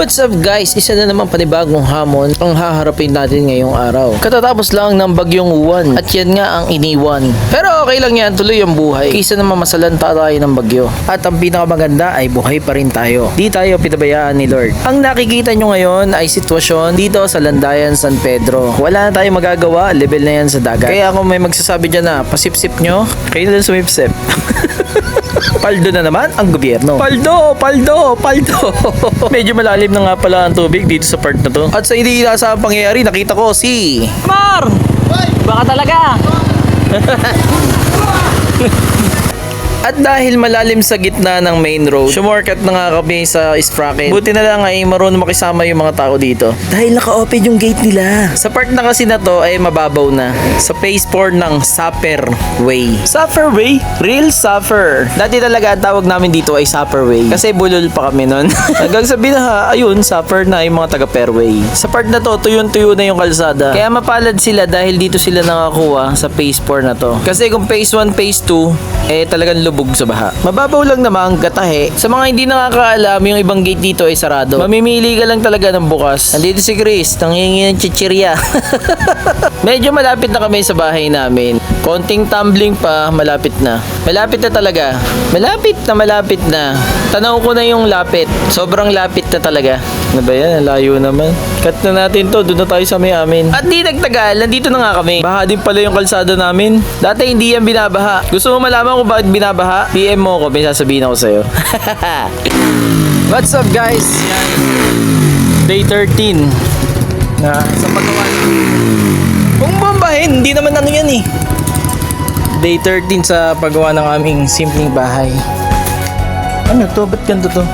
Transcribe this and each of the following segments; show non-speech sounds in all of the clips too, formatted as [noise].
What's up guys? Isa na naman panibagong hamon ang haharapin natin ngayong araw. Katatapos lang ng bagyong uwan at yan nga ang iniwan. Pero okay lang yan, tuloy ang buhay. Kaysa naman masalanta tayo ng bagyo. At ang pinakamaganda ay buhay pa rin tayo. Di tayo pinabayaan ni Lord. Ang nakikita nyo ngayon ay sitwasyon dito sa Landayan San Pedro. Wala na tayong magagawa, level na yan sa dagat. Kaya kung may magsasabi dyan na pasipsip nyo, kayo na sumipsip. [laughs] Paldo na naman ang gobyerno. Paldo! Paldo! Paldo! [laughs] Medyo malalim na nga pala ang tubig dito sa part na to. At sa hindi inaasahang pangyayari, nakita ko si... Mar! Baka talaga! [laughs] At dahil malalim sa gitna ng main road, sumorkat na nga kami sa sprocket. Buti na lang ay marunong makisama yung mga tao dito. Dahil naka-open yung gate nila. Sa part na kasi na to ay mababaw na. Sa phase 4 ng Supper Way. Supper Way? Real Supper. Dati talaga ang tawag namin dito ay Supper Way. Kasi bulol pa kami nun. [laughs] Hanggang sa binaha, ayun, Supper na yung mga taga Fairway. Sa part na to, tuyon-tuyo na yung kalsada. Kaya mapalad sila dahil dito sila nakakuha sa phase 4 na to. Kasi kung phase 1, phase 2, eh talagang lubog sa baha. Mababaw lang naman ang gatahe. Sa mga hindi nakakaalam, yung ibang gate dito ay sarado. Mamimili ka lang talaga ng bukas. Andito si Chris, nangingi ng chichirya. [laughs] Medyo malapit na kami sa bahay namin. Konting tumbling pa, malapit na. Malapit na talaga. Malapit na malapit na. Tanaw ko na yung lapit. Sobrang lapit na talaga. Ano ba yan? Layo naman. Cut na natin to. Doon na tayo sa may amin. At di nagtagal, nandito na nga kami. Baha din pala yung kalsada namin. Dati hindi yan binabaha. Gusto mo malaman kung bakit binabaha? PM mo ko, may sasabihin ako sa'yo. [laughs] What's up guys? Day 13 na sa paggawa Kung bombahin, hindi naman ano yan eh. Day 13 sa paggawa ng aming simpleng bahay. Ano to? Ba't ganito to?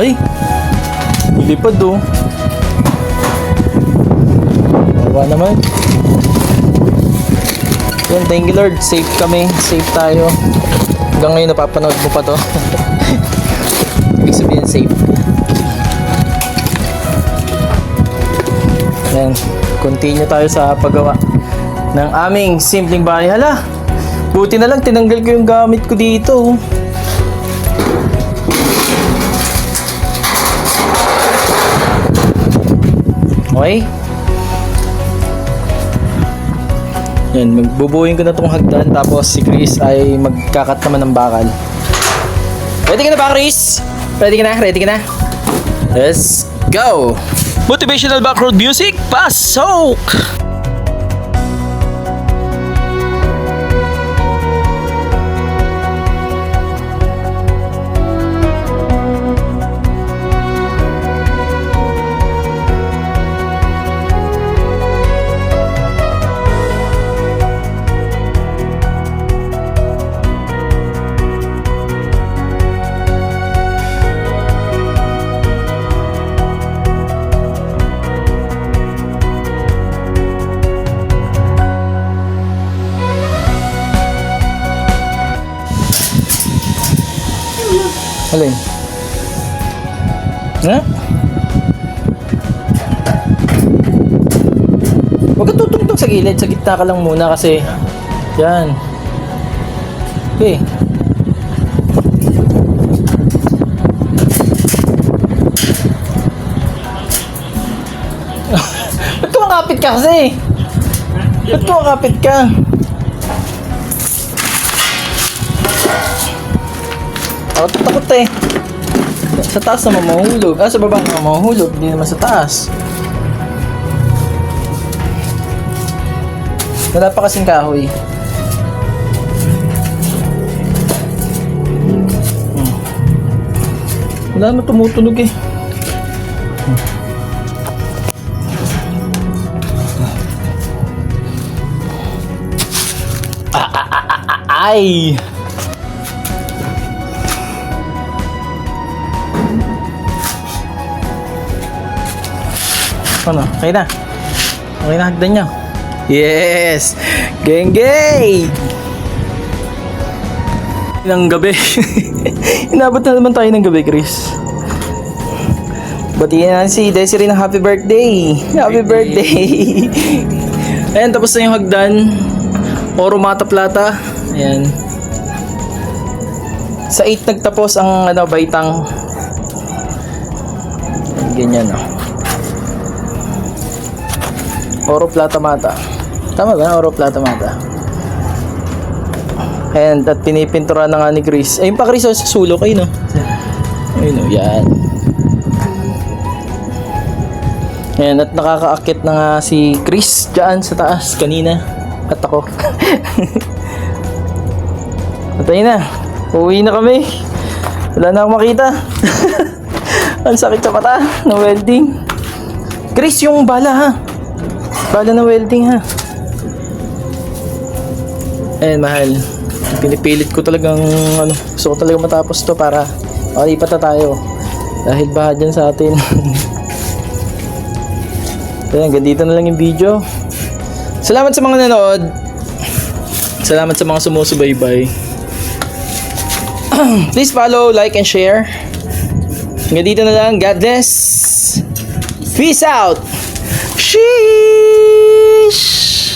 Ay! Ilipad oh. Bawa naman. Yun, thank you Lord. Safe kami. Safe tayo. Hanggang ngayon napapanood mo pa to. [laughs] Ibig sabihin safe. Yan. Continue tayo sa paggawa ng aming simpleng bahay. Hala! Buti na lang tinanggal ko yung gamit ko dito. Okay? Yan, magbubuhin ko na tong hagdan tapos si Chris ay magkakat naman ng bakal. Ready ka na ba, Chris? Ready ka na? Ready ka na? Let's go! Motivational background music, pasok! Alin? Ha? Huwag ka tutungtong sa gilid. Sa gitna ka lang muna kasi... Yan. Okay. [laughs] Ba't kumakapit ka kasi? Ba't kumakapit ka? Takot takot eh. Sa taas naman mahuhulog. Ah, sa baba naman mahuhulog. Hindi naman sa taas. Wala pa kasing kahoy. Hmm. Wala naman tumutunog eh. Hmm. Ah, ah, ah, ah, ah, ay! Ano? Okay na. Okay na hagdan nyo. Yes! Gengay! Ng gabi. [laughs] Inabot na naman tayo ng gabi, Chris. Batiin na si Desiree ng happy birthday. Happy birthday. [laughs] Ayan, tapos na yung hagdan. Oro Mata Plata. Ayan. Sa 8 nagtapos ang ano, baitang ganyan oh. Oro Plata Mata. Tama ba? Oro Plata Mata. And at pinipintura na nga ni Chris. Ayun pa Chris oh, sa sulok ayun oh. Ayun oh, yan. Ayan, at nakakaakit na nga si Chris dyan sa taas kanina. At ako. [laughs] at ayun na. Uwi na kami. Wala na akong makita. [laughs] Ang sakit sa mata ng welding. Chris, yung bala ha. Bala na welding ha. Ayan, mahal. Pinipilit ko talagang ano, gusto ko talaga matapos to para makalipat na tayo. Dahil baha dyan sa atin. [laughs] Ayan, hanggang dito na lang yung video. Salamat sa mga nanood. Salamat sa mga sumusubaybay. [clears throat] Please follow, like, and share. Hanggang dito na lang. God bless. Peace out. Sheesh! Beijos!